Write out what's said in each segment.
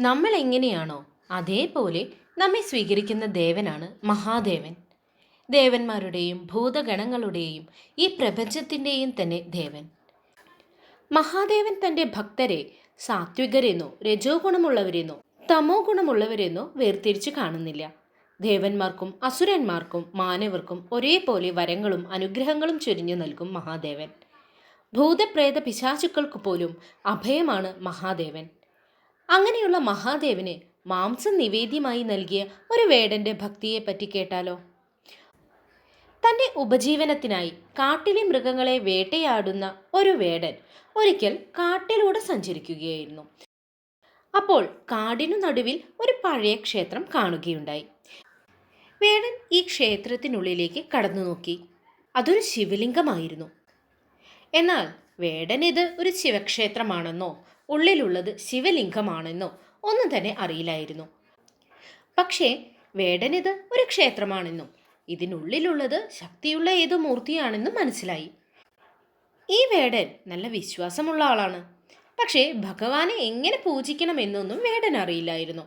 നമ്മൾ എങ്ങനെയാണോ അതേപോലെ നമ്മെ സ്വീകരിക്കുന്ന ദേവനാണ് മഹാദേവൻ. ദേവന്മാരുടെയും ഭൂതഗണങ്ങളുടെയും ഈ പ്രപഞ്ചത്തിന്റെയും തന്നെ ദേവൻ. മഹാദേവൻ തന്റെ ഭക്തരെ സാത്വികരെന്നോ രജോ ഗുണമുള്ളവരെന്നോ തമോ ഗുണമുള്ളവരെന്നോ വേർതിരിച്ച് കാണുന്നില്ല. ദേവന്മാർക്കും അസുരന്മാർക്കും മാനവർക്കും ഒരേപോലെ വരങ്ങളും അനുഗ്രഹങ്ങളും ചൊരിഞ്ഞു നൽകും മഹാദേവൻ. ഭൂതപ്രേത പിശാചുക്കൾക്ക് പോലും അഭയമാണ് മഹാദേവൻ. അങ്ങനെയുള്ള മഹാദേവന് മാംസം നിവേദ്യമായി നൽകിയ ഒരു വേടന്റെ ഭക്തിയെപ്പറ്റി കേട്ടാലോ? തന്റെ ഉപജീവനത്തിനായി കാട്ടിലെ മൃഗങ്ങളെ വേട്ടയാടുന്ന ഒരു വേടൻ ഒരിക്കൽ കാട്ടിലൂടെ സഞ്ചരിക്കുകയായിരുന്നു. അപ്പോൾ കാടിനു നടുവിൽ ഒരു പഴയ ക്ഷേത്രം കാണുകയുണ്ടായി. വേടൻ ഈ ക്ഷേത്രത്തിനുള്ളിലേക്ക് കടന്നു നോക്കി അതൊരു ശിവലിംഗമായിരുന്നു. എന്നാൽ വേടൻ ഇത് ഒരു ശിവക്ഷേത്രമാണെന്നോ ഉള്ളിലുള്ളത് ശിവലിംഗമാണെന്നോ ഒന്നും തന്നെ അറിയില്ലായിരുന്നു. പക്ഷേ വേടനിത് ഒരു ക്ഷേത്രമാണെന്നും ഇതിനുള്ളിലുള്ളത് ശക്തിയുള്ള ഏതോ മൂർത്തിയാണെന്നും മനസ്സിലായി. ഈ വേടൻ നല്ല വിശ്വാസമുള്ള ആളാണ്. പക്ഷേ ഭഗവാനെ എങ്ങനെ പൂജിക്കണമെന്നൊന്നും വേടൻ അറിയില്ലായിരുന്നു.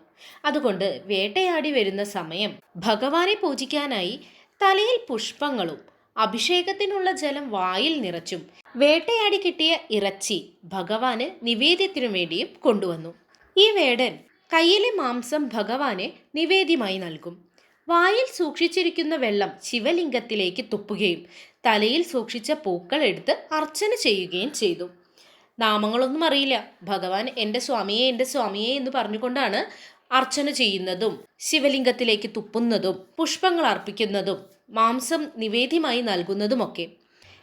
അതുകൊണ്ട് വേട്ടയാടി വരുന്ന സമയം ഭഗവാനെ പൂജിക്കാനായി തലയിൽ പുഷ്പങ്ങളും അഭിഷേകത്തിനുള്ള ജലം വായിൽ നിറച്ചും വേട്ടയാടി കിട്ടിയ ഇറച്ചി ഭഗവാന് നിവേദ്യത്തിനു വേണ്ടിയും കൊണ്ടുവന്നു. ഈ വേടൻ കയ്യിലെ മാംസം ഭഗവാനെ നിവേദ്യമായി നൽകും. വായിൽ സൂക്ഷിച്ചിരിക്കുന്ന വെള്ളം ശിവലിംഗത്തിലേക്ക് തുപ്പുകയും തലയിൽ സൂക്ഷിച്ച പൂക്കൾ എടുത്ത് അർച്ചന ചെയ്യുകയും ചെയ്തു. നാമങ്ങളൊന്നും അറിയില്ല. ഭഗവാൻ എന്റെ സ്വാമിയെ എന്റെ സ്വാമിയെ എന്ന് പറഞ്ഞുകൊണ്ടാണ് അർച്ചന ചെയ്യുന്നതും ശിവലിംഗത്തിലേക്ക് തുപ്പുന്നതും പുഷ്പങ്ങൾ അർപ്പിക്കുന്നതും മാംസം നിവേദ്യമായി നൽകുന്നതുമൊക്കെ.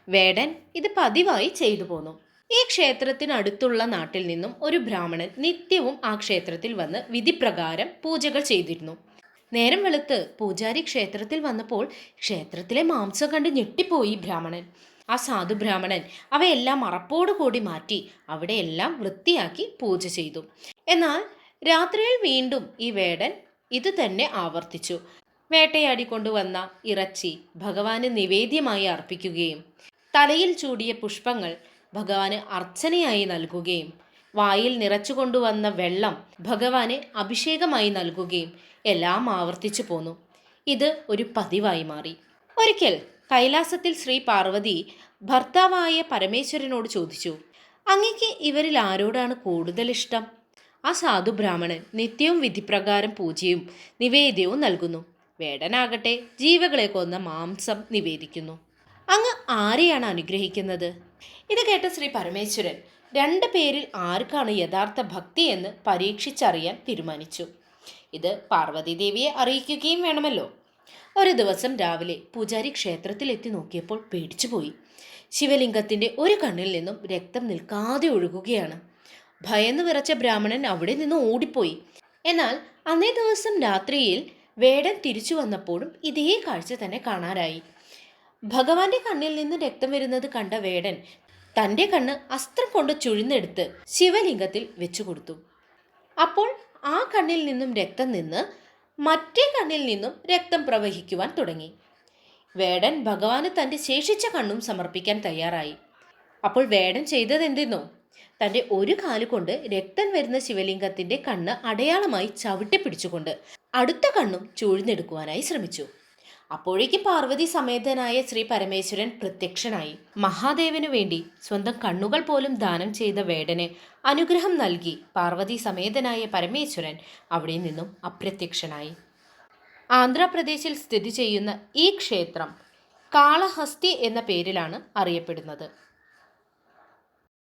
വേടൻ ഇത് പതിവായി ചെയ്തു പോന്നു. ഈ ക്ഷേത്രത്തിനടുത്തുള്ള നാട്ടിൽ നിന്നും ഒരു ബ്രാഹ്മണൻ നിത്യവും ആ ക്ഷേത്രത്തിൽ വന്ന് വിധിപ്രകാരം പൂജകൾ ചെയ്തിരുന്നു. നേരം വെളുത്ത് പൂജാരി ക്ഷേത്രത്തിൽ വന്നപ്പോൾ ക്ഷേത്രത്തിലെ മാംസം കണ്ട് ഞെട്ടിപ്പോയി ബ്രാഹ്മണൻ. ആ സാധു ബ്രാഹ്മണൻ അവയെല്ലാം മറപ്പോടു കൂടി മാറ്റി അവിടെയെല്ലാം വൃത്തിയാക്കി പൂജ ചെയ്തു. എന്നാൽ രാത്രിയിൽ വീണ്ടും ഈ വേടൻ ഇത് തന്നെ ആവർത്തിച്ചു. വേട്ടയാടിക്കൊണ്ടുവന്ന ഇറച്ചി ഭഗവാന് നിവേദ്യമായി അർപ്പിക്കുകയും തലയിൽ ചൂടിയ പുഷ്പങ്ങൾ ഭഗവാന് അർച്ചനയായി നൽകുകയും വായിൽ നിറച്ചുകൊണ്ടുവന്ന വെള്ളം ഭഗവാന് അഭിഷേകമായി നൽകുകയും എല്ലാം ആവർത്തിച്ചു പോന്നു. ഇത് ഒരു പതിവായി മാറി. ഒരിക്കൽ കൈലാസത്തിൽ ശ്രീ പാർവതി ഭർത്താവായ പരമേശ്വരനോട് ചോദിച്ചു അങ്ങക്ക് ഇവരിൽ ആരോടാണ് കൂടുതൽ ഇഷ്ടം? ആ സാധു ബ്രാഹ്മണൻ നിത്യവും വിധിപ്രകാരം പൂജയും നിവേദ്യവും നൽകുന്നു. വേടനാകട്ടെ ജീവകളെ കൊന്ന മാംസം നിവേദിക്കുന്നു. അങ്ങ് ആരെയാണ് അനുഗ്രഹിക്കുന്നത്? ഇത് കേട്ട ശ്രീ പരമേശ്വരൻ രണ്ട് പേരിൽ ആർക്കാണ് യഥാർത്ഥ ഭക്തി എന്ന് പരീക്ഷിച്ചറിയാൻ തീരുമാനിച്ചു. ഇത് പാർവതീദേവിയെ അറിയിക്കുകയും വേണമല്ലോ. ഒരു ദിവസം രാവിലെ പൂജാരി ക്ഷേത്രത്തിൽ എത്തി നോക്കിയപ്പോൾ പേടിച്ചുപോയി. ശിവലിംഗത്തിന്റെ ഒരു കണ്ണിൽ നിന്നും രക്തം നിൽക്കാതെ ഒഴുകുകയാണ്. ഭയന്ന് വിറച്ച ബ്രാഹ്മണൻ അവിടെ നിന്ന് ഓടിപ്പോയി. എന്നാൽ അന്നേ ദിവസം രാത്രിയിൽ വേടൻ തിരിച്ചു വന്നപ്പോഴും ഇതേ കാഴ്ച തന്നെ കാണാനായി ഭഗവാന്റെ കണ്ണിൽ നിന്ന് രക്തം വരുന്നത് കണ്ട വേടൻ തന്റെ കണ്ണ് അസ്ത്രം കൊണ്ട് ചുഴിന്നെടുത്ത് ശിവലിംഗത്തിൽ വെച്ചു കൊടുത്തു. അപ്പോൾ ആ കണ്ണിൽ നിന്നും രക്തം നിന്ന് മറ്റേ കണ്ണിൽ നിന്നും രക്തം പ്രവഹിക്കുവാൻ തുടങ്ങി. വേടൻ ഭഗവാന് തന്റെ ശേഷിച്ച കണ്ണും സമർപ്പിക്കാൻ തയ്യാറായി. അപ്പോൾ വേടൻ ചെയ്തത് എന്തെന്നോ തന്റെ ഒരു കാലുകൊണ്ട് രക്തം വരുന്ന ശിവലിംഗത്തിന്റെ കണ്ണ് അടയാളമായി ചവിട്ടി പിടിച്ചുകൊണ്ട് അടുത്ത കണ്ണും ചൂഴ്ന്നെടുക്കുവാനായി ശ്രമിച്ചു. അപ്പോഴേക്കും പാർവതി സമേതനായ ശ്രീ പരമേശ്വരൻ പ്രത്യക്ഷനായി. മഹാദേവനു വേണ്ടി സ്വന്തം കണ്ണുകൾ പോലും ദാനം ചെയ്ത വേടന് അനുഗ്രഹം നൽകി പാർവതി സമേതനായ പരമേശ്വരൻ അവിടെ നിന്നും അപ്രത്യക്ഷനായി. ആന്ധ്രാപ്രദേശിൽ സ്ഥിതി ചെയ്യുന്ന ഈ ക്ഷേത്രം കാളഹസ്തി എന്ന പേരിലാണ് അറിയപ്പെടുന്നത്.